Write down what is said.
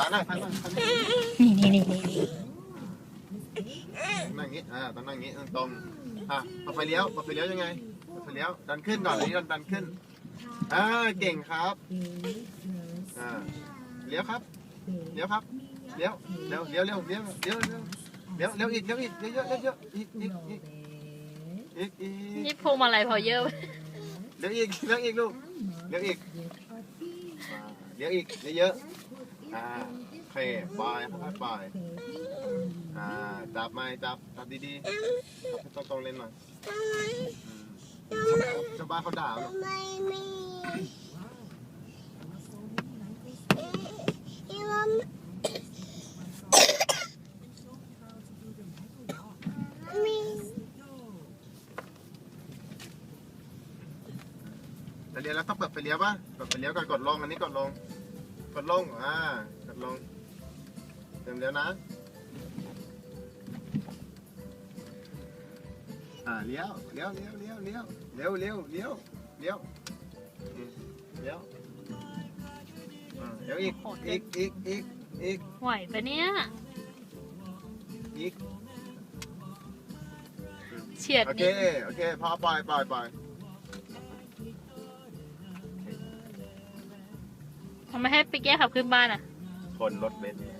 ขาหน่อยขาหน่อยขาหน่อยนี่นี่นี่นี่นั่งอย่างนี้อ่าต้องนั่งอย่างนี้ตรงๆอะเอาไฟเลี้ยวเอาไฟเลี้ยวยังไงเอาไฟเลี้ยวดันขึ้นก่อนอันนี้ดันดันขึ้นอ่าเก่งครับอ่าเลี้ยวครับเลี้ยวครับเลี้ยวเลี้ยวเลี้ยวเลี้ยวเลี้ยวเลี้ยวเลี้ยวเลี้ยวเลี้ยวอีกเลี้ยวอีกเลี้ยเยอะเยอะอีกอีกอีกอีกอีกนี่พวงมาลัยพอเยอะเลี้ยวอีกเลี้ยวอีกลูกเลี้ยวอีกอ่าเลี้ยวอีกเยวเยอะ อ่าโอเคปล่อยค่อยๆปล่อยอ่าจับไม้จับจับดีๆจับให้ตรงๆเล่นหน่อยอืมชาวบ้านเขาด่าเหรอไม่มีที่ว่ามีแต่เลี้ยวแล้วต้องเปิดไฟเลี้ยวป่ะเปิดไฟเลี้ยวก่อนกดลงอันนี้กดลง กดลง อ่ากดลง เติมเลี้ยวนะ อ่าเลี้ยวเลี้ยวเลี้ยวเลี้ยวเลี้ยวเลี้ยวเลี้ยวเลี้ยวเลี้ยวเลี้ยวอ่าเลี้ยวอีก อีกอีกอีกอีกไหวปะเนี่ย อีกเฉียดโอเค นิด โอเค พอปล่อยปล่อยปล่อย ไม่ให้ไปแก้ขับขึ้นบ้านอะ คนรถเบนซ์